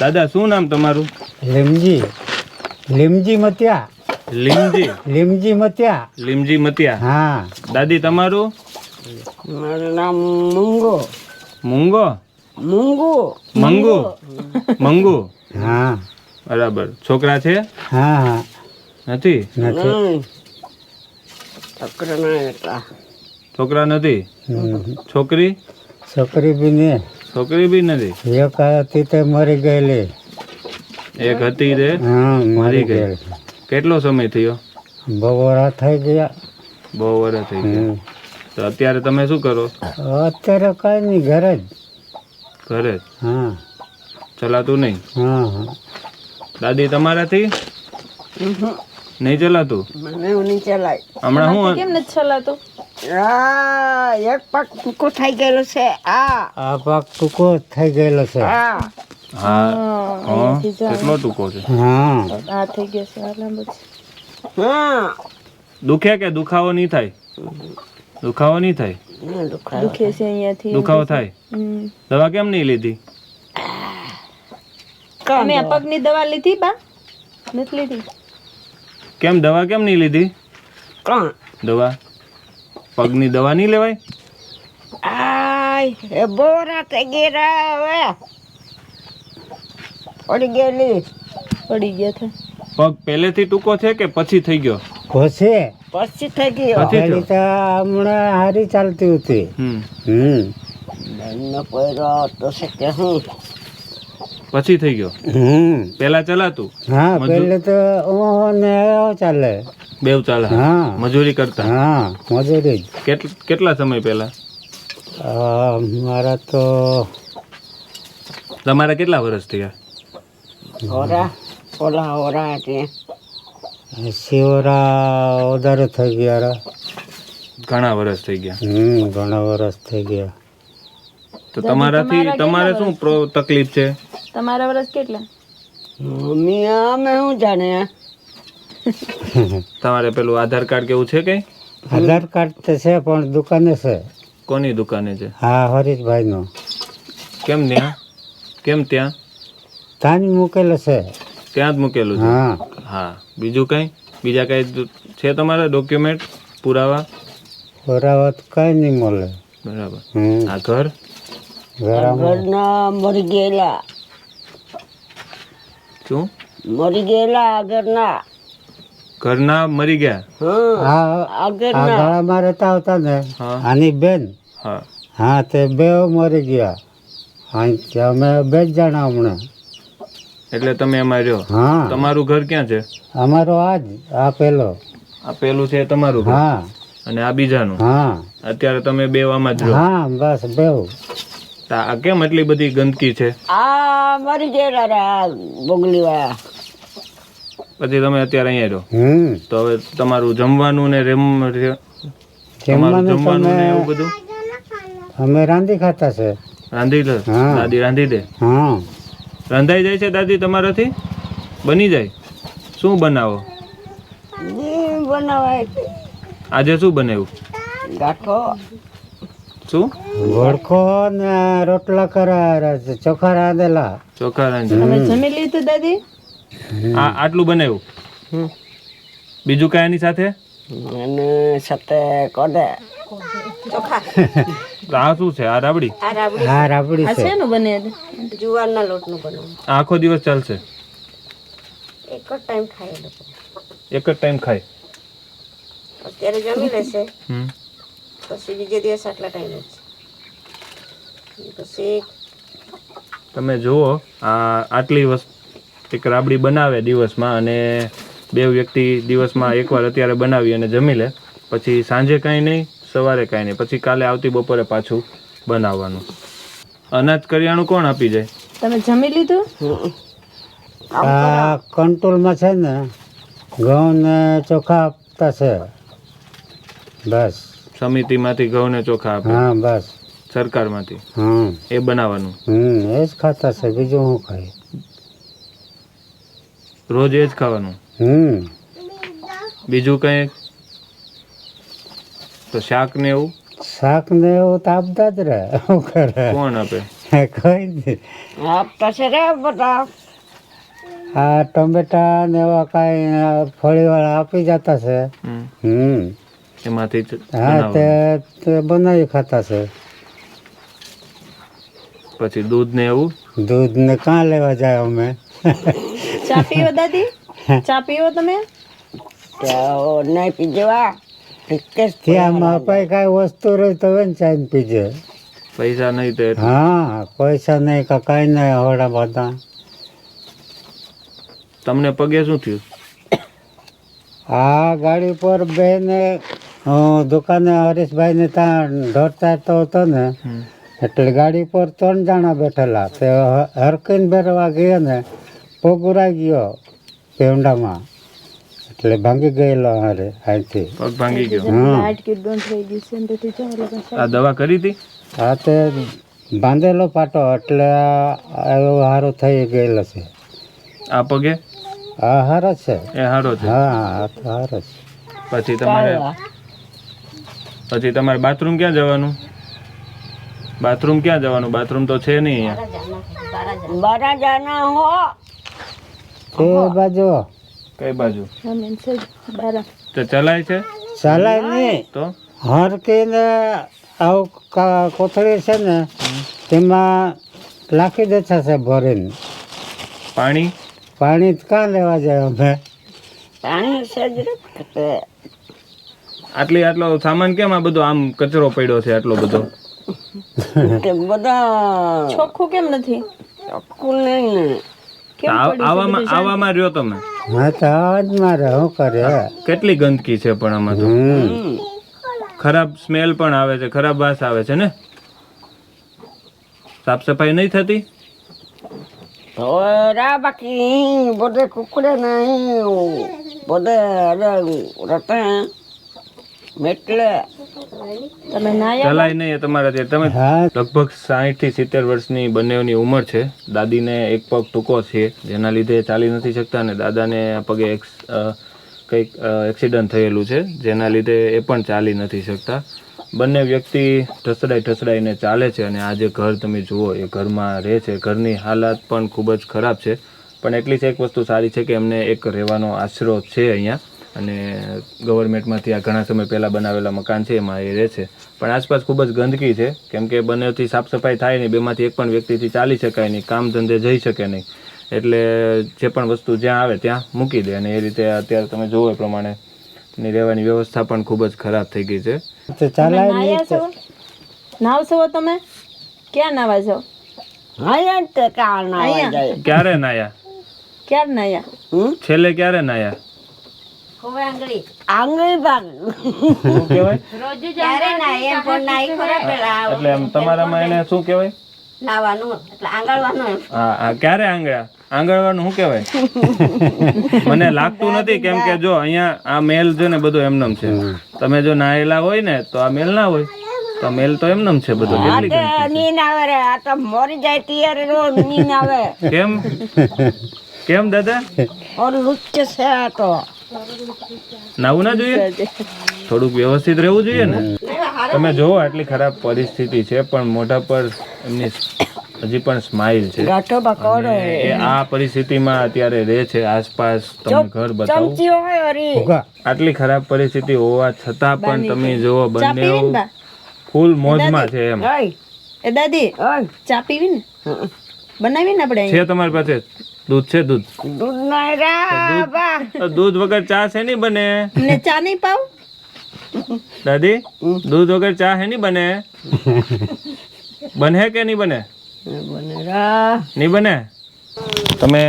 દાદા શું નામ તમારું? લીમજી. લીમજી મત્યા. લીમજી. લીમજી મત્યા. લીમજી મતિયા. હા. દાદી તમારું? મારું નામ મુંગો. મુંગો? મુંગુ. મંગુ. મંગુ. હા. બરાબર. છોકરા છે? હા હા. નથી? નથી. છોકરા નથી? છોકરી? છોકરી બી ને છોકરી બી નથી? એક હતી તે મરી ગયેલી. એક હતી તે? હા મરી ગઈ. ગયેલી. કેટલો સમય થયો? બપોરા થઈ ગયા. બહુ વર્ષ થઈ ગયા. તો અત્યારે તમે શું કરો? અત્યારે કઈ નહીં ઘરે જ. ઘરે જ? હા. ચલાતું નહીં? હા હા. દાદી તમારાથી? નહીં ચલાતું? મને એવું નહીં ચલાય. હમણાં હું કેમ નથી ચલાતું? આ એક પાક ટૂંકો થઈ ગયેલો છે. આ આ પાક ટૂંકો થઈ ગયેલો છે. હા. હા. કેટલો ટૂંકો છે? હા. આ થઈ ગયો છે આ લાંબો છે. હા. દુખે કે દુખાવો નહીં થાય? દુખાવો નહીં થાય? દુખે છે અહીંયાથી. દુખાવો થાય? દવા કેમ નહીં લીધી? તમે આ પગની દવા લીધી બા? નથી લીધી? કેમ દવા કેમ નહીં લીધી? કોણ દવા? પગની દવા નહીં લેવાય? આય એ બોરા થઈ ગયા હવે. પડી ગયેલી પડી ગયા છે પગ પહેલેથી ટૂંકો છે કે પછી થઈ ગયો? પછી પછી થઈ ગયો. પછી તો હમણાં હારી ચાલતી હતી. હમ. હમ. બેનનો તો છે કે હું પછી થઈ ગયો? હમ. પેલા ચલાતું? હા પહેલે તો ઓહો ને ચાલે. બેવ ચાલે હા. મજૂરી કરતા. હા મજૂરી. કેટલા સમય પહેલા? મારા તો તમારા કેટલા વર્ષ થયા? ઓરા ઓલા ઓરા એટલે શિવરા વધારે થઈ ગયા રા. ઘણા વર્ષ થઈ ગયા. હમ ઘણા વર્ષ થઈ ગયા. તો તમારાથી તમારે શું તકલીફ છે? તમારા વર્ષ કેટલા? મમ્મી અમે શું જાણે? તમારે પેલું આધાર કાર્ડ કેવું છે કઈ? આધાર કાર્ડ તો છે પણ દુકાને છે. કોની દુકાને છે? હા હરીશભાઈનો. કેમ ત્યાં? કેમ ત્યાં? ત્યાં જ મૂકેલો છે. ત્યાં જ મૂકેલું છે? હા. હા. બીજું કઈ? બીજા કઈ છે તમારા ડોક્યુમેન્ટ પુરાવા? બરાબર કઈ નહીં મળે. બરાબર. આ ઘર? ઘરના મરી ગયેલા. શું? મરી ગયેલા આગળના ઘરના મરી ગયા? હા. આ આ ગાળામાં રહેતા હતા ને આની બેન. હા. હા તે બે મરી ગયા. હા અમે બે જ જણા હમણાં. એટલે તમે એમાં રહ્યો? હા. તમારું ઘર ક્યાં છે? અમારો આજ આ પેલો. આ પેલું છે તમારું હા. અને આ બીજાનું? હા. અત્યારે તમે બે આમાં જ રહો હા બસ બેવ. તો આ કેમ એટલી બધી ગંદકી છે? આ મરી ગયા રા બોગલી વાળા પછી તમે અત્યારે અહીંયા રહો. હમ. તો હવે તમારું જમવાનું ને રેમ તમારું જમવાનું ને એવું બધું? અમે રાંધી ખાતા છે. રાંધી લે. દાદી રાંધી દે. હા. રંધાઈ જાય છે દાદી તમારાથી? બની જાય? શું બનાવો? બનાવાય. આજે શું બનાવ્યું? ગાંઠો શું? ગોળખો ને રોટલા કરા ચોખા રાંધેલા. ચોખા રાંધે જમી લીધું દાદી? આ આટલું બનાવ્યું? હમ. બીજું કાંઈ એની સાથે? અને સાથે કોડે આ શું છે? આ રાબડી? હા રાબડી છે. શેનું બને જુવારના લોટનું બનાવું. આખો દિવસ ચાલશે? એક જ ટાઈમ ખાય લોકો. એક જ ટાઈમ ખાય? અત્યારે જમી લેશે. પછી બીજે દિવસ આટલા ટાઈમ પછી તમે જુઓ આ આટલી વસ્તુ એક રાબડી બનાવે દિવસમાં અને બે વ્યક્તિ દિવસમાં એકવાર અત્યારે બનાવી અને જમી લે. પછી સાંજે કાંઈ નહીં સવારે કાંઈ નહીં. પછી કાલે આવતી બપોરે પાછું બનાવવાનું. અનાજ કરિયાણું કોણ આપી જાય? તમે જમી લીધું? આ કંટ્રોલમાં છે ને ઘઉં ને ચોખા આપતા છે. બસ. સમિતિમાંથી ઘઉં ને ચોખા આપે. હા બસ. સરકારમાંથી. હમ. એ બનાવવાનું. હમ એ જ ખાતા છે બીજું શું ખાય રોજ એ જ ખાવાનું. હમ. બીજું કંઈ? તો શાક ને એવું? શાક ને એવું તો આપતા જ રહે. શું કરે? કોણ આપે? કોઈ નહીં. આપતા છે રે બધા. આ ટમેટા ને એવા કાંઈ ફળીવાળા આપી જતા છે. હમ. એમાંથી હા તે તે બનાવી ખાતા છે. પછી દૂધ ને એવું? દૂધ ને કાં લેવા જાય અમે? ચા પીવો દાદી? ચા પીવો તમે? નહીં પીજવા ત્યાંમાં પછી કાંઈ વસ્તુ રહી તો વેચાઈને પીજે. પૈસા નહીં તે હા પૈસા નહીં કે કાંઈ નહીં હોડા બધા. તમને પગે શું થયું? આ ગાડી પર બેને દુકાને હરીશભાઈને ત્યાં ઢોરતા તો હતો ને એટલે ગાડી પર ત્રણ જણા બેઠેલા. તે હરકીને ભેરવા ગયા ને પોગુરાઈ ગયો પેવડામાં એટલે ભાંગી ગયેલો હારે અહીંથી પગ ભાંગી ગયો. હા. હાડકી ડોન્ટ થઈ ગઈ છે ને ચાલો આ દવા કરી હતી? આ તે બાંધેલો પાટો એટલે એવો હારો થઈ ગયેલો છે. આ પગે? આ હારો છે. એ સારો છે. હા આ તો હારો છે. પછી તમારે પછી તમારે બાથરૂમ ક્યાં જવાનું? બાથરૂમ ક્યાં જવાનું? બાથરૂમ તો છે નહીં અહીંયા. બારા જાના હો. તે બાજુ? કઈ બાજુ? તો ચલાય છે? ચાલાય નહીં તો? હરકીને આવું કોથળી છે ને તેમાં લાખી દેતા છે ભરીને. પાણી? પાણી કાં લેવા જાય અમે? પાણી છે જ આટલી આટલો સામાન કેમ આ બધો આમ કચરો પડ્યો છે આટલો બધો? બધા ચોખ્ખું કેમ નથી? ચોખ્ખું નહીં આવામાં આવામાં રહ્યો તમે? હા તો આવા જ કરે. કેટલી ગંદકી છે પણ આમાં તો? હમ. ખરાબ સ્મેલ પણ આવે છે ખરાબ વાસ આવે છે ને? સાફ સફાઈ નહીં થતી? તો બાકી બધે કુકડે નહીં બધે રતે મેટલે તમે ચલાય નહીં તમારા ત્યાં તમે હા. લગભગ સાહીઠથી સિત્તેર વર્ષની બંનેની ઉંમર છે. દાદીને એક પગ ટૂંકો છે જેના લીધે ચાલી નથી શકતા અને દાદાને પગે એક કંઈક એક્સિડન્ટ થયેલું છે જેના લીધે એ પણ ચાલી નથી શકતા. બંને વ્યક્તિ ઠસડાઈ ઠસડાઈને ચાલે છે અને આ જે ઘર તમે જુઓ એ ઘરમાં રહે છે. ઘરની હાલત પણ ખૂબ જ ખરાબ છે. પણ એટલી જ એક વસ્તુ સારી છે કે એમને એક રહેવાનો આશરો છે અહીંયા. અને ગવર્મેન્ટમાંથી આ ઘણા સમય પહેલાં બનાવેલા મકાન છે એમાં એ રહે છે. પણ આસપાસ ખૂબ જ ગંદકી છે. કેમ કે બંનેથી સાફ સફાઈ થાય નહીં બેમાંથી એક પણ વ્યક્તિથી ચાલી શકાય નહીં કામ ધંધે જઈ શકે નહીં. એટલે જે પણ વસ્તુ જ્યાં આવે ત્યાં મૂકી દે અને એ રીતે અત્યારે તમે જોવો એ પ્રમાણે ની રહેવાની વ્યવસ્થા પણ ખૂબ જ ખરાબ થઈ ગઈ છે. નાવ છો? તમે? ક્યાં નાવા છો? ક્યારે નાયા? ક્યારે નાયા? છેલ્લે ક્યારે નાયા? આંગળી. ભાગ શું કહેવાય? ક્યારે ના એમ પણ નાઈ ખરા પેલા એટલે એમ તમારામાં એને શું કહેવાય? નાવાનું એટલે આંગળવાનું હા હા ક્યારે આંગળ્યા આંગળવાનું શું કહેવાય? મને લાગતું નથી કેમ કે જો અહીંયા આ મેલ છે ને બધો એમનેમ છે. તમે જો નાયેલા હોય ને તો આ મેલ ના હોય. તો મેલ તો એમનેમ છે બધો. નીન આવે રે. આ તો મરી જાય ત્યારે રોજ નીન આવે. કેમ? કેમ દાદા? ઓર લુચ્ચ છે આ તો. નાવું ના જોઈએ? થોડુંક વ્યવસ્થિત રહેવું જોઈએ ને? તમે જોવો આટલી ખરાબ પરિસ્થિતિ છે પણ મોઢા પર એમની હજી પણ સ્માઇલ છે. એ આ પરિસ્થિતિમાં અત્યારે રહે છે આસપાસ તમે ઘર બતાવો. આટલી ખરાબ પરિસ્થિતિ હોવા છતાં પણ તમે જુઓ બંને ફૂલ મોજમાં છે એમ. એ દાદી ચા પીવી ને? બનાવી ને આપણે છે તમારી પાસે? દૂધ છે દૂધ. દૂધ નહીં રા બા દૂધ વગર ચા છે નહીં બને. ને ચા નહીં પાવ? દાદી દૂધ વગર ચા હે નહીં બને. બને કે નહીં બને? બને રા. નહીં બને? તમે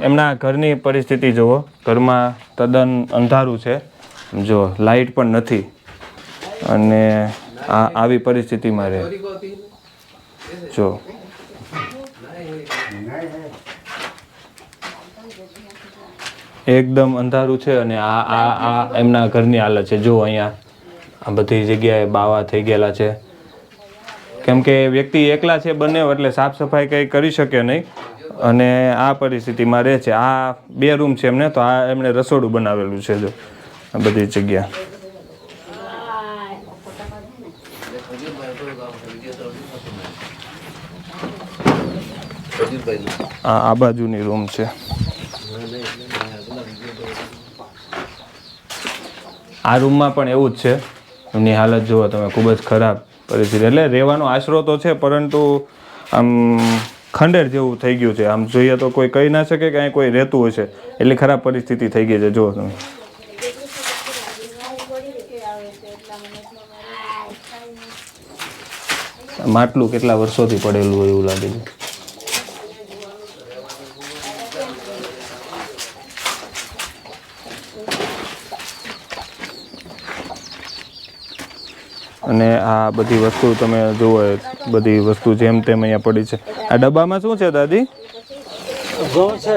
એમના ઘરની પરિસ્થિતિ જુઓ. ઘરમાં તદ્દન અંધારું છે. જો લાઇટ પણ નથી. અને આ આવી પરિસ્થિતિમાં રહે. જો એકદમ અંધારું છે અને આ આ આ એમના ઘરની હાલત છે. જો અહીંયા આ બધી જગ્યાએ બાવા થઈ ગયેલા છે. કેમ કે વ્યક્તિ એકલા છે બંને, એટલે સાફ સફાઈ કંઈ કરી શકે નહીં. અને આ પરિસ્થિતિમાં રહે છે. આ બે રૂમ છે એમને, તો આ એમણે રસોડું બનાવેલું છે જો, આ બધી જગ્યા. આ બાજુની રૂમ છે. આ રૂમમાં પણ એવું જ છે. એમની હાલત જુઓ તમે, ખૂબ જ ખરાબ પરિસ્થિતિ. એટલે રહેવાનો આશરો તો છે, પરંતુ આમ ખંડેર જેવું થઈ ગયું છે. આમ જોઈએ તો કોઈ કહી ના શકે કે અહીં કોઈ રહેતું હશે. એટલી ખરાબ પરિસ્થિતિ થઈ ગઈ છે. જુઓ તમે. માટલું કેટલા વર્ષોથી પડેલું હોય એવું લાગે છે? અને આ બધી વસ્તુ તમે જુઓ બધી વસ્તુ જેમ તેમ અહીંયા પડી છે. આ ડબ્બામાં શું છે દાદી? ઘઉં છે.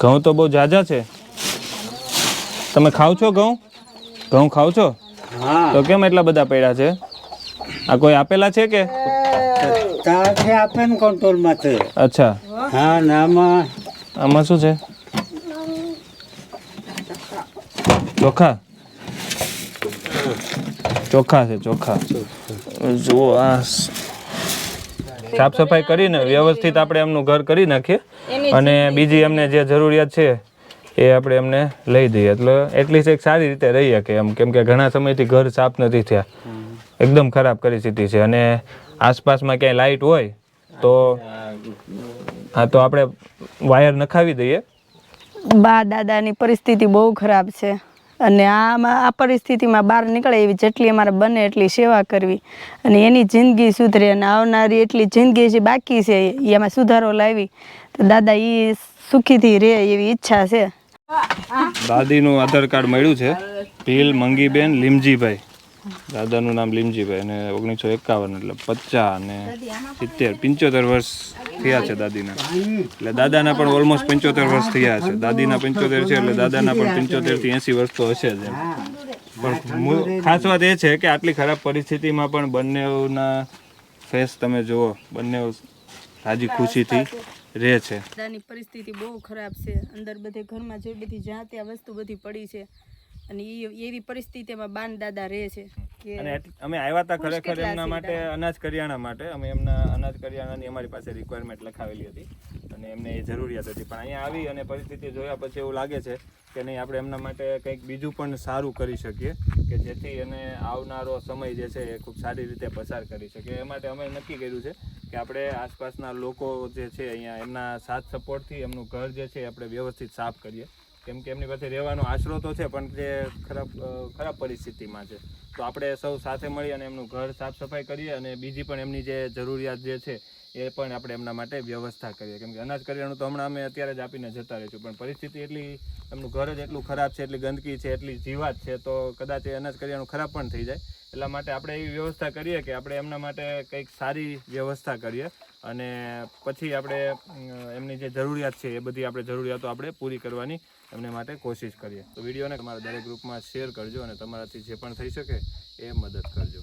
ઘઉં તો બહુ જાજા છે. તમે ખાવ છો ઘઉં? ઘઉં ખાવ છો? તો કેમ એટલા બધા પડ્યા છે? આ કોઈ આપેલા છે કે? આપે ને કંટ્રોલમાંથી અચ્છા. હા નામાં આમાં શું છે? ચોખા? ચોખા છે ચોખા. જુઓ આ સાફ સફાઈ કરીને વ્યવસ્થિત આપણે એમનું ઘર કરી નાખીએ. અને બીજી એમને જે જરૂરિયાત છે એ આપણે એમને લઈ દઈએ. એટલે એટલીસ્ટ એક સારી રીતે રહી શકે એમ. કેમ કે ઘણા સમયથી ઘર સાફ નથી થયા. એકદમ ખરાબ પરિસ્થિતિ છે. અને આસપાસમાં ક્યાંય લાઇટ હોય તો હા તો આપણે વાયર નખાવી દઈએ. બા દાદાની પરિસ્થિતિ બહુ ખરાબ છે. અને આમાં આ પરિસ્થિતિમાં બહાર નીકળે એવી જેટલી અમારે બને એટલી સેવા કરવી. અને એની જિંદગી સુધરે અને આવનારી એટલી જિંદગી જે બાકી છે એમાં સુધારો લાવી. તો દાદા એ સુખીથી રહે એવી ઈચ્છા છે. દાદીનું આધાર કાર્ડ મળ્યું છે. ભીલ મંગીબેન, લીમજીભાઈ. દાદાનું નામ લીમજીભાઈ અને ઓગણીસો એકાવન એટલે પચાસ અને સિત્તેર પંચોતેર વર્ષ થયા છે દાદીના. એટલે દાદાના પણ ઓલમોસ્ટ પંચોતેર વર્ષ થયા છે. દાદીના પંચોતેર છે એટલે દાદાના પણ પંચોતેરથી એસી વર્ષ તો હશે જ પણ ખાસ વાત એ છે કે આટલી ખરાબ પરિસ્થિતિમાં પણ બંનેના ફેસ તમે જુઓ બંને રાજી ખુશીથી રહે છે. દાદાની પરિસ્થિતિ બહુ ખરાબ છે. અંદર બધે ઘરમાં જે બધી જ્યાં ત્યાં વસ્તુ બધી પડી છે. અને એ એવી પરિસ્થિતિમાં બાન દાદા રહે છે અને અમે આવ્યા હતા ખરેખર એમના માટે અનાજ કરિયાણા માટે. અમે એમના અનાજ કરિયાણાની અમારી પાસે રિક્વાયરમેન્ટ લખાવેલી હતી અને એમને એ જરૂરિયાત હતી. પણ અહીંયા આવી અને પરિસ્થિતિ જોયા પછી એવું લાગે છે કે નહીં આપણે એમના માટે કંઈક બીજું પણ સારું કરી શકીએ કે જેથી એને આવનારો સમય જે છે એ ખૂબ સારી રીતે પસાર કરી શકીએ. એ માટે અમે નક્કી કર્યું છે કે આપણે આસપાસના લોકો જે છે અહીંયા એમના સાથ સપોર્ટથી એમનું ઘર જે છે એ આપણે વ્યવસ્થિત સાફ કરીએ. કેમ કે એમની પાસે રહેવાનો આશરો તો છે, પણ તે ખરાબ ખરાબ પરિસ્થિતિમાં છે. તો આપણે સૌ સાથે મળી અને એમનું ઘર સાફ સફાઈ કરીએ અને બીજી પણ એમની જે જરૂરિયાત જે છે, એ પણ આપણે એમના માટે વ્યવસ્થા કરીએ. કેમ કે અનાજ કરિયાણું તો હમણાં અમે અત્યારે જ આપીને જતા રહીશું પણ પરિસ્થિતિ એટલી, એમનું ઘર જ એટલું ખરાબ છે, એટલી ગંદકી છે, એટલી જીવાત છે, તો કદાચ એ અનાજ કરિયાણું ખરાબ પણ થઈ જાય. એટલા માટે આપણે એવી વ્યવસ્થા કરીએ કે આપણે એમના માટે કંઈક સારી વ્યવસ્થા કરીએ અને પછી આપણે એમની જે જરૂરિયાત છે, એ બધી આપણે જરૂરિયાતો આપણે પૂરી કરવાની એમને માટે કોશિશ કરીએ. તો વિડીયોને તમારા દરેક ગ્રુપમાં શેર કરજો અને તમારાથી જે પણ થઈ શકે એ મદદ કરજો.